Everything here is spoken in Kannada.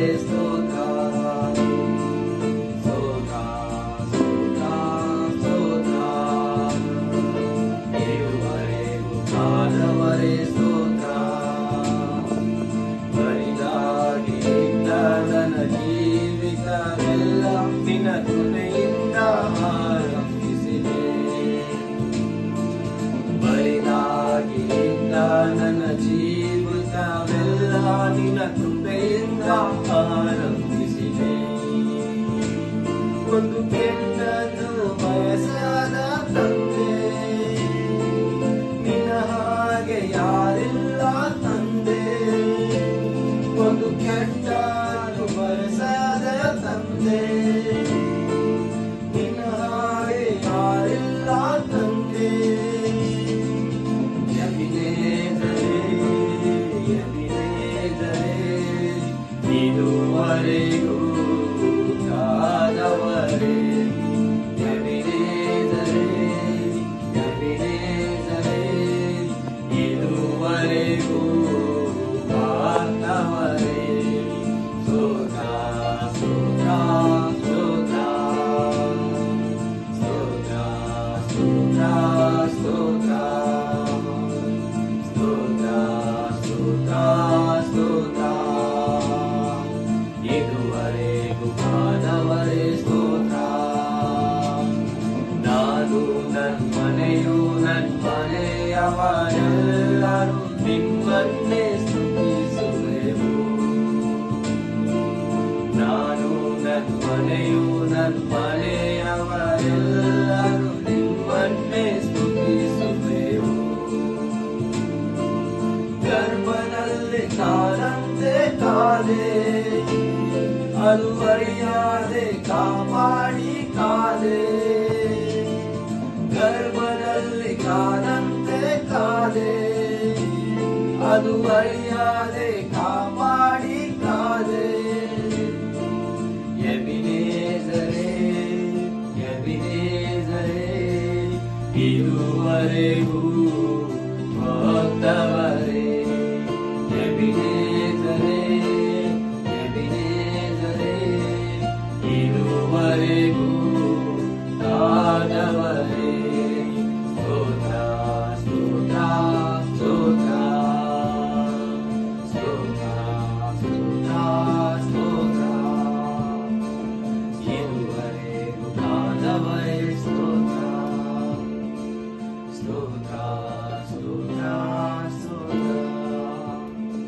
esto ನಿನ್ನ ಕೃಪೆಯಿಂದ ಆರಂಭಿಸಿದೆ ಒಂದು ಕೆಟ್ಟದ್ದು ಬಯಸಾದ ತಂದೆ, ನಿನ್ನ ಹಾಗೆ ಯಾರಿಲ್ಲ ತಂದೆ. ಒಂದು ಕೆಟ್ಟದು ಬಯಸಾದ ತಂದೆ ಇದುವರೆಗೂ ಕಾದವರೇ. ನಬಿನೇದರೆ ನಬಿನೇದರೆ ಇದುವರೆಗೂ ಕಾದವರೇ. ಸೋತ ಸೋತ. ಹರೇ ಗುಮಾನವರೇ ಸ್ತೋತ್ರ. ನಾನು ನನ್ಮನೆಯು ನನ್ಮನೆಯವರೆಲ್ಲರೂ ನಿಮ್ಮನ್ನೇ ಸ್ತುತಿಸುವೆವು. ನಾನು ನನ್ಮನೆಯು ನನ್ಮನೆಯವರೆಲ್ಲರೂ ನಿಮ್ಮನ್ನೇ ಸ್ತುತಿಸುವೆವು. ಗರ್ಭನಲ್ಲಿ ಕಾಣಂತೆ ಕಾಲೇ மறுவழியாது காப்பாடி காது ಗರ್ಭದಲ್ಲಿ ಕಾದಂತೆ ಕಾದೆ ಅದು ಅರಿಯಾದೆ ಕಾಪಾಡಿ ಕಾದೆ ಎಬಿನೇಜರೇ ಎಬಿನೇಜರೇ ಇದುವರೆಗೂ मानव